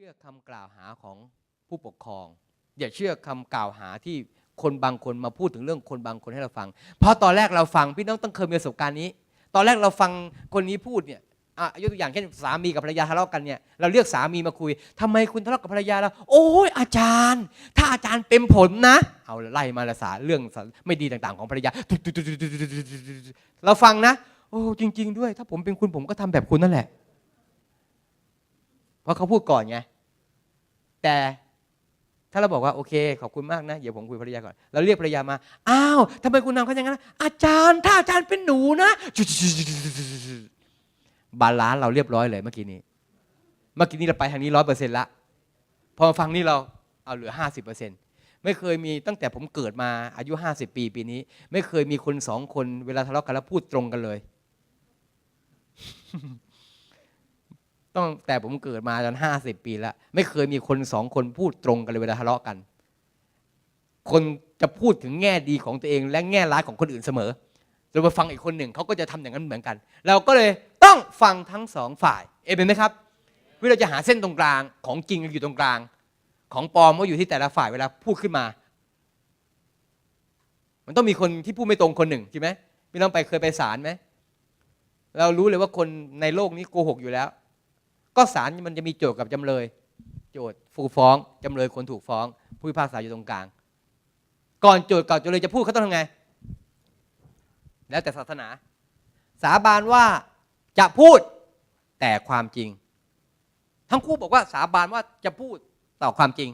ชื่อคำกล่าวหาของผู้ปกครอง อย่าเชื่อคำกล่าวหาที่คนบางคนมาพูดถึงเรื่องคนบางคนให้เราฟัง เพราะตอนแรกเราฟังพี่น้องต้องเคยมีประสบการณ์นี้ ตอนแรกเราฟังคนนี้พูดเนี่ยอะยกตัวอย่างเช่นสามีกับภรรยาทะเลาะกันเนี่ยเราเรียกสามีมาคุยทำไมคุณทะเลาะกับภรรยาเราโอ้ยอาจารย์ ถ้าอาจารย์เป็นผลนะ เอาไล่มาละสาเรื่องไม่ดีต่างๆ ของภรรยาเราฟังนะ โอ้จริง ๆ ด้วย ถ้าผมเป็นคุณผมก็ทำแบบคุณนั่นแหละ เพราะเขาพูดก่อนไง แต่ถ้าเราบอกว่าโอเค ขอบคุณมากนะ เดี๋ยวผมคุยภรรยาก่อน เราเรียกภรรยามา อ้าวทำไมคุณนำเขาอย่างนั้น อาจารย์ถ้าอาจารย์เป็นหนูนะบาลานซ์เราเรียบร้อยเลยเมื่อกี้นี้ เมื่อกี้นี้เราไปทางนี้ร้อยเปอร์เซ็นต์ละ พอฟังนี่เราเอาเหลือห้าสิบเปอร์เซ็นต์ไม่เคยมีตั้งแต่ผมเกิดมาอายุห้าสิบปีปีนี้ ไม่เคยมีคนสองคนเวลาทะเลาะกันแล้วพูดตรงกันเลย ต้องแต่ผมเกิดมาจนห้าสิบปีแล้ว ไม่เคยมีคนสองคนพูดตรงกันเลยเวลาทะเลาะกัน คนจะพูดถึงแง่ดีของตัวเอง และแง่ร้ายของคนอื่นเสมอเรามาฟังอีกคนหนึ่งเขาก็จะทำอย่างนั้นเหมือนกัน เราก็เลยต้องฟังทั้งสองฝ่าย เอเป็นไหมครับเวลาจะหาเส้นตรงกลางของจริงอยู่ตรงกลาง ของปลอมก็อยู่ที่แต่ละฝ่ายเวลาพูดขึ้นมา มันต้องมีคนที่พูดไม่ตรงคนหนึ่งใช่ไหมพี่น้องไปเคยไปศาลไหมเรารู้เลยว่าคนในโลกนี้โกหกอยู่แล้ว ก็ศาลมันจะมีโจทย์กับจำเลย โจทย์ผู้ฟ้องจำเลยคนถูกฟ้อง ผู้พิพากษาอยู่ตรงกลาง ก่อนโจทย์ก่อนจำเลยจะพูดเขาต้องทำไง แล้วแต่ศาสนา สาบานว่าจะพูดแต่ความจริง ทั้งคู่บอกว่าสาบานว่าจะพูดต่อความจริง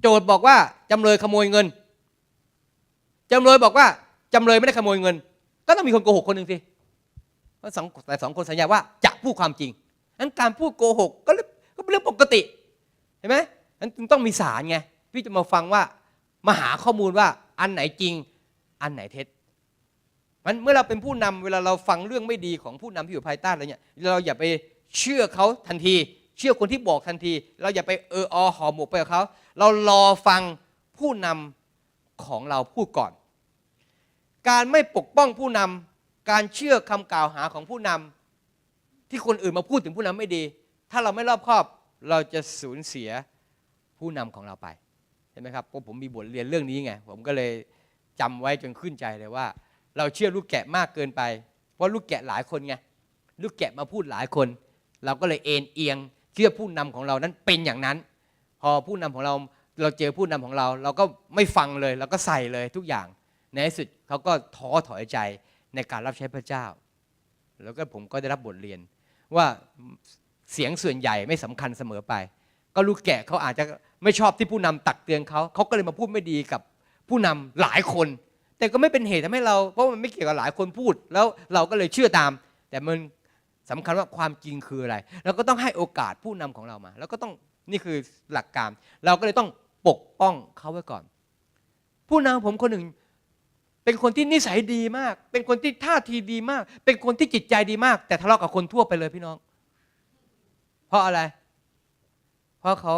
โจทย์บอกว่าจำเลยขโมยเงินจำเลยบอกว่าจำเลยไม่ได้ขโมยเงิน ก็ต้องมีคนโกหกคนหนึ่งสิเพราะสองแต่สองคนสัญญาว่าจะพูดความจริง นั้นการพูดโกหกก็เรื่องก็เป็นเรื่องปกติเห็นไหมนั้นจึงต้องมีสารไงพี่จะมาฟังว่ามาหาข้อมูลว่าอันไหนจริงอันไหนเท็จมันเมื่อเราเป็นผู้นำเวลาเราฟังเรื่องไม่ดีของผู้นำที่อยู่ภายใต้อะไรเนี่ยเราอย่าไปเชื่อเขาทันที เชื่อคนที่บอกทันที เราอย่าไปเอออหอหมกไปกับเขา เรารอฟังผู้นำของเราพูดก่อน การไม่ปกป้องผู้นำการเชื่อคำกล่าวหาของผู้นำ ที่คนอื่นมาพูดถึงผู้นำไม่ดี ถ้าเราไม่รอบคอบ เราจะสูญเสียผู้นำของเราไปเห็นไหมครับเพราะผมมีบทเรียนเรื่องนี้ไงผมก็เลยจำไว้จนขึ้นใจเลยว่า เราเชื่อลูกแกะมากเกินไป เพราะลูกแกะหลายคนไงลูกแกะมาพูดหลายคน เราก็เลยเอ็นเอียง เชื่อผู้นำของเรานั้นเป็นอย่างนั้น พอผู้นำของเราเราเจอผู้นำของเรา เราก็ไม่ฟังเลยเราก็ใส่เลยทุกอย่างในที่สุดเขาก็ท้อถอยใจในการรับใช้พระเจ้า แล้วก็ผมก็ได้รับบทเรียน ว่าเสียงส่วนใหญ่ไม่สำคัญเสมอไป ก็ลูกแกะเขาอาจจะไม่ชอบที่ผู้นำตักเตือนเขาเขาก็เลยมาพูดไม่ดีกับผู้นำหลายคน แต่ก็ไม่เป็นเหตุทำให้เรา เพราะมันไม่เกี่ยวกับหลายคนพูด แล้วเราก็เลยเชื่อตาม แต่มันสำคัญว่าความจริงคืออะไรเราก็ต้องให้โอกาสผู้นำของเรามา แล้วก็ต้องนี่คือหลักการ เราก็เลยต้องปกป้องเขาไว้ก่อน ผู้นำผมคนหนึ่ง เป็นคนที่นิสัยดีมาก เป็นคนที่ท่าทีดีมาก เป็นคนที่จิตใจดีมาก แต่ทะเลาะกับคนทั่วไปเลยพี่น้อง เพราะอะไร เพราะเขา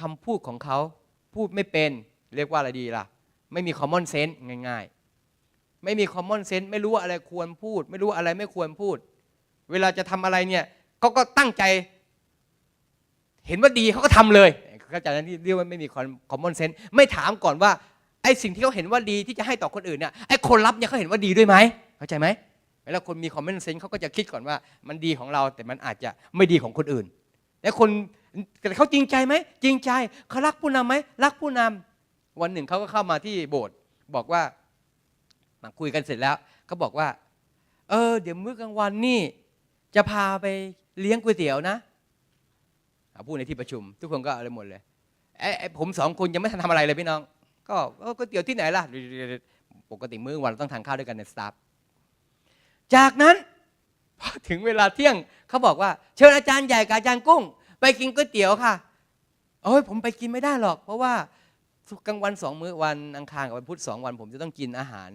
คำพูดของเขาพูดไม่เป็น เรียกว่าอะไรดีล่ะ ไม่มี common sense ง่ายๆ ไม่มี common sense ไม่รู้ว่าอะไรควรพูด ไม่รู้ว่าอะไรไม่ควรพูด เวลาจะทำอะไรเนี่ยเขาก็ตั้งใจ เห็นว่าดีเขาก็ทำเลยเข้าใจนั้นที่เรียกว่าไม่มี common sense ไม่ถามก่อนว่า ไอ้สิ่งที่เขาเห็นว่าดีที่จะให้ต่อคนอื่นเนี่ยไอ้คนรับเนี่ยเขาเห็นว่าดีด้วยไหมเข้าใจไหมเวลาคนมี common sense เขาก็จะคิดก่อนว่ามันดีของเราแต่มันอาจจะไม่ดีของคนอื่น และคนแต่เขาจริงใจไหมจริงใจเขารักผู้นำไหมรักผู้นำวันหนึ่งเขาก็เข้ามาที่โบสถ์บอกว่ามาคุยกันเสร็จแล้วเขาบอกว่า เออ เดี๋ยวมื้อกลางวันนี่ จะพาไปเลี้ยงก๋วยเตี๋ยวนะพูดในที่ประชุม ทุกคนก็อะไรหมดเลยไอ้ไอ้ผมสองคนยังไม่ทันทำอะไรเลยพี่น้อง ก็ก๋วยเตี๋ยวที่ไหนล่ะ ปกติมื้อวันเราต้องทานข้าวด้วยกันในสตาฟจากนั้นพอถึงเวลาเที่ยงเขาบอกว่า เชิญอาจารย์ใหญ่กับอาจารย์กุ้ง ไปกินก๋วยเตี๋ยวค่ะโอ้ยผมไปกินไม่ได้หรอก เพราะว่ากลางวันสองมื้อวันอังคารกับวันพุธสองวัน ผมจะต้องกินอาหาร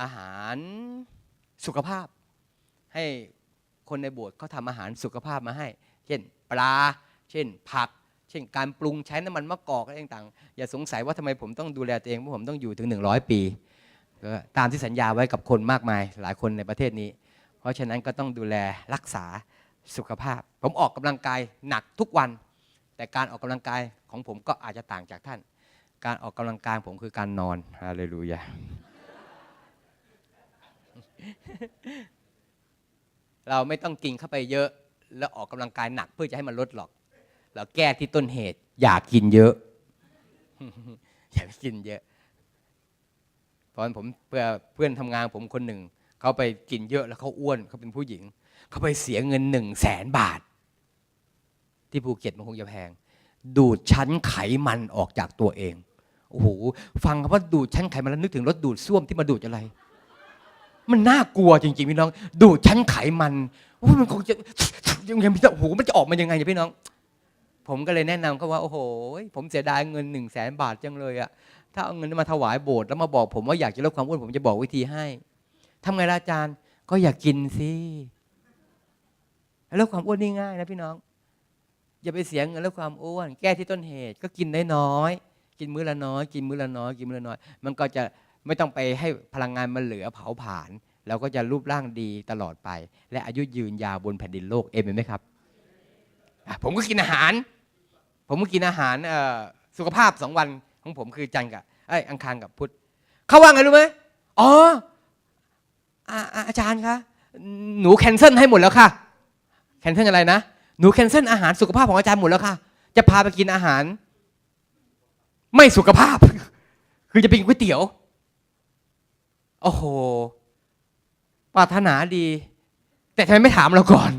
อาหารสุขภาพ ให้คนในโบสถ์เขาทำอาหารสุขภาพมาให้ เช่น ปลา เช่น ผัก เช่นการปรุงใช้น้ำมันมะกอกอะไรต่างๆ อย่าสงสัยว่าทำไมผมต้องดูแลตัวเองเพราะผมต้องอยู่ถึง 100 ปีก็ตามที่สัญญาไว้กับคนมากมายหลายคนในประเทศนี้ เพราะฉะนั้นก็ต้องดูแลรักษาสุขภาพ ผมออกกำลังกายหนักทุกวัน แต่การออกกำลังกายของผมก็อาจจะต่างจากท่าน การออกกำลังกายผมคือการนอนฮาเลลูยาเราไม่ต้องกินเข้าไปเยอะ แล้วออกกำลังกายหนักเพื่อจะให้มันลดหรอก เราแก้ที่ต้นเหตุ อยากกินเยอะ อย่าไปกินเยอะ ตอนผมเพื่อเพื่อนทำงานผมคนหนึ่ง เขาไปกินเยอะแล้วเขาอ้วนเขาเป็นผู้หญิง เขาไปเสียเงินหนึ่งแสนบาท ที่ภูเก็ตมันคงจะแพง ดูดชั้นไขมันออกจากตัวเองโอ้โหฟังคำว่าดูดชั้นไขมันแล้วนึกถึงรถดูดซ่วมที่มาดูดอะไร มันน่ากลัวจริงๆพี่น้อง ดูดชั้นไขมันโอ้มันคงจะยังไงพี่น้องโอ้โหมันจะออกมายังไงเนี่ยพี่น้อง ผมก็เลยแนะนำเขาว่าโอ้โห ผมเสียดายเงินหนึ่งแสนบาทจังเลยอะถ้าเอาเงินมาถวายโบสถ์แล้วมาบอกผมว่าอยากจะลดความอ้วนผมจะบอกวิธีให้ทำไงล่ะอาจารย์ก็อยากกินสิลดความอ้วนนี่ง่ายนะพี่น้อง อย่าไปเสียเงินลดความอ้วน แก้ที่ต้นเหตุก็กินได้น้อย กินมื้อละน้อย กินมื้อละน้อย กินมื้อละน้อย มันก็จะไม่ต้องไปให้พลังงานมันเหลือเผาผลาญเราก็จะรูปร่างดีตลอดไป และอายุยืนยาวบนแผ่นดินโลกเอเมนไหมครับ ผมก็กินอาหาร ผมก็กินอาหารสุขภาพสองวันของผมคือจันกับเอ้อังคารกับพุธเขาว่าไงรู้ไหมอ๋ออาอาจารย์คะหนูแคนเซิลให้หมดแล้วค่ะแคนเซิลอะไรนะหนูแคนเซิลอาหารสุขภาพของอาจารย์หมดแล้วค่ะ จะพาไปกินอาหาร ไม่สุขภาพ คือจะไปกินก๋วยเตี๋ยวโอ้โหปรารถนาดี แต่ทำไมไม่ถามเราก่อน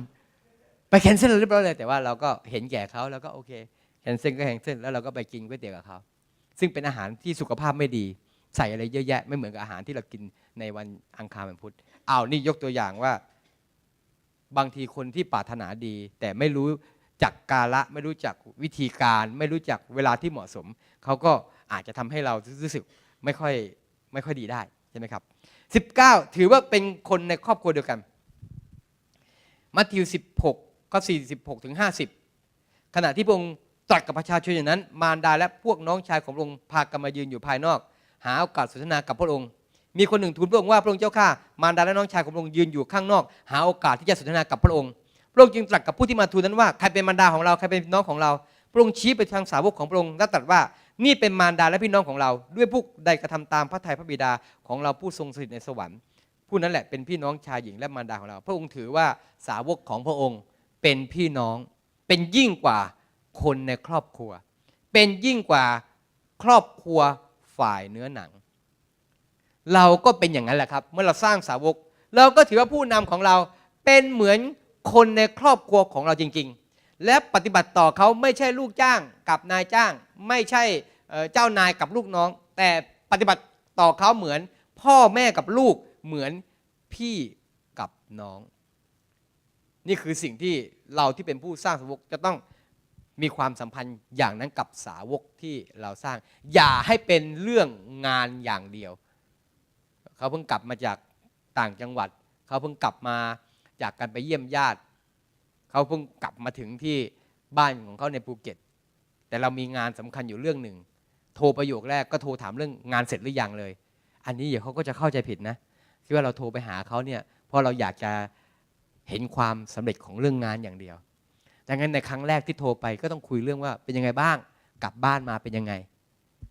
ไปแคนเซิลเรียบร้อยเลยแต่ว่าเราก็เห็นแก่เขาแล้วก็โอเค แคนเซิลก็แคนเซิลแล้วเราก็ไปกินก๋วยเตี๋ยวกับเขาซึ่งเป็นอาหารที่สุขภาพไม่ดี ใส่อะไรเยอะแยะ ไม่เหมือนกับอาหารที่เรากินในวันอังคารวันพุธอ้าวนี่ยกตัวอย่างว่า บางทีคนที่ปรารถนาดี แต่ไม่รู้จักกาละไม่รู้จักวิธีการ ไม่รู้จักเวลาที่เหมาะสม เขาก็อาจจะทำให้เรารู้สึกไม่ค่อยไม่ค่อยดีได้ใช่ไหมครับ 19 ถือว่าเป็นคนในครอบครัวเดียวกัน มัทธิว 16 ก็46ถึง50 ขณะที่พระองค์ ตรัสกับประชาชนอย่างนั้น มารดาและพวกน้องชายของพระองค์พากันมายืนอยู่ภายนอก หาโอกาสสนทนากับพระองค์ มีคนหนึ่งทูลพระองค์ว่าพระองค์เจ้าข้ามารดาและน้องชายของพระองค์ยืนอยู่ข้างนอก หาโอกาสที่จะสนทนากับพระองค์ พระองค์จึงตรัสกับผู้ที่มาทูลนั้นว่าใครเป็นมารดาของเราใครเป็นน้องของเรา พระองค์ชี้ไปทางสาวกของพระองค์และตรัสว่านี่เป็นมารดาและพี่น้องของเรา ด้วยผู้ใดกระทำตามพระทัยพระบิดาของเราผู้ทรงสถิตในสวรรค์ผู้นั้นแหละเป็นพี่น้องชายหญิงและมารดาของเรา พระองค์ถือว่าสาวกของพระองค์เป็นพี่น้องเป็นยิ่งกว่า คนในครอบครัว เป็นยิ่งกว่าครอบครัวฝ่ายเนื้อหนัง เราก็เป็นอย่างนั้นแหละครับ เมื่อเราสร้างสาวก เราก็ถือว่าผู้นำของเราเป็นเหมือนคนในครอบครัวของเราจริง ๆ และปฏิบัติต่อเขาไม่ใช่ลูกจ้างกับนายจ้าง ไม่ใช่เอ่อเจ้านายกับลูกน้อง แต่ปฏิบัติต่อเขาเหมือนพ่อแม่กับลูกเหมือนพี่กับน้อง นี่คือสิ่งที่เราที่เป็นผู้สร้างสาวกจะต้อง มีความสัมพันธ์อย่างนั้นกับสาวกที่เราสร้าง อย่าให้เป็นเรื่องงานอย่างเดียว เขาเพิ่งกลับมาจากต่างจังหวัด เขาเพิ่งกลับมาจากการไปเยี่ยมญาติ เขาเพิ่งกลับมาถึงที่บ้านของเขาในภูเก็ต แต่เรามีงานสำคัญอยู่เรื่องหนึ่ง โทรประโยคแรกก็โทรถามเรื่องงานเสร็จหรือยังเลย อันนี้เดี๋ยวเขาก็จะเข้าใจผิดนะคิดว่าเราโทรไปหาเขาเนี่ยเพราะเราอยากจะเห็นความสำเร็จของเรื่องงานอย่างเดียว ดังนั้นในครั้งแรกที่โทรไปก็ต้องคุยเรื่องว่าเป็นยังไงบ้าง กลับบ้านมาเป็นยังไง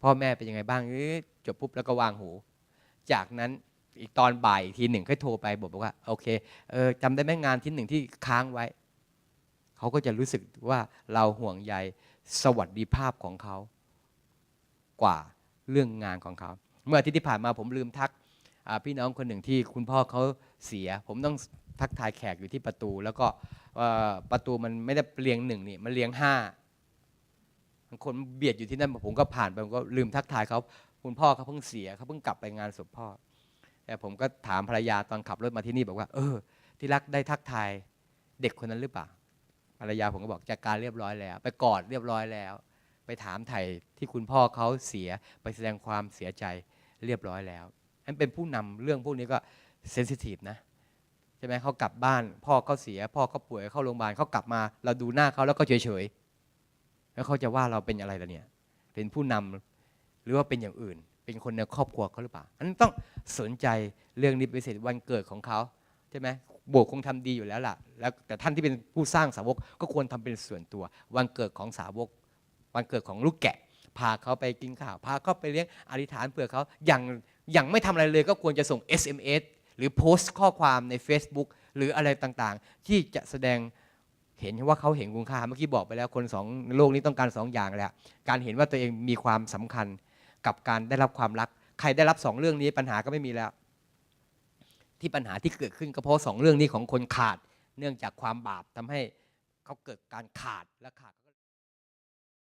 พ่อแม่เป็นยังไงบ้างจบปุ๊บแล้วก็วางหู จากนั้นอีกตอนบ่ายทีหนึ่งค่อยโทรไปบอกว่าโอเคเออจำได้ไหมงานที่หนึ่งที่ค้างไว้ เขาก็จะรู้สึกว่าเราห่วงใยสวัสดิภาพของเขา กว่าเรื่องงานของเขา เมื่ออาทิตย์ที่ผ่านมาผมลืมทักพี่น้องคนหนึ่งที่คุณพ่อเขาเสีย ผมต้องทักทายแขกอยู่ที่ประตู แล้วก็ ประตูมันไม่ได้เรียงหนึ่งนี่มันเรียงห้าคนเบียดอยู่ที่นั่นผมก็ผ่านไปผมก็ลืมทักทายเขาคุณพ่อเขาเพิ่งเสียเขาเพิ่งกลับไปงานศพพ่อแต่ผมก็ถามภรรยาตอนขับรถมาที่นี่บอกว่า เออ ที่รักได้ทักทายเด็กคนนั้นหรือเปล่าภรรยาผมก็บอกจัดการเรียบร้อยแล้ว ไปกอดเรียบร้อยแล้ว ไปถามไถ่ที่คุณพ่อเขาเสียไปแสดงความเสียใจเรียบร้อยแล้วนั่นเป็นผู้นำเรื่องพวกนี้ก็เซนซิทีฟนะ ใช่ไหมเขากลับบ้าน พ่อเขาเสีย พ่อเขาป่วยเข้าโรงพยาบาลเขากลับมา เราดูหน้าเขาแล้วก็เฉยเฉยแล้วเขาจะว่าเราเป็นอะไรล่ะเนี่ย เป็นผู้นำหรือว่าเป็นอย่างอื่น เป็นคนในครอบครัวเขาหรือเปล่าอันนั้นต้องสนใจเรื่องนี้เป็นเศษวันเกิดของเขาใช่ไหมโบสถ์คงทำดีอยู่แล้วล่ะแล้วแต่ท่านที่เป็นผู้สร้างสาวกก็ควรทำเป็นส่วนตัว วันเกิดของสาวก วันเกิดของลูกแกะ พาเขาไปกินข้าว พาเขาไปเลี้ยงอธิษฐานเผื่อเขาอย่างอย่างไม่ทำอะไรเลยก็ควรจะส่ง SMS หรือโพสต์ข้อความใน Facebook หรืออะไรต่างๆ ที่จะแสดงเห็นว่าเขาเห็นคุณค่าเมื่อกี้บอกไปแล้วคนสองโลกนี้ต้องการสองอย่างแหละการเห็นว่าตัวเองมีความสำคัญกับการได้รับความรัก ใครได้รับสองเรื่องนี้ปัญหาก็ไม่มีแล้ว ที่ปัญหาที่เกิดขึ้นก็เพราะสองเรื่องนี้ของคนขาด เนื่องจากความบาปทำให้เขาเกิดการขาดและขาด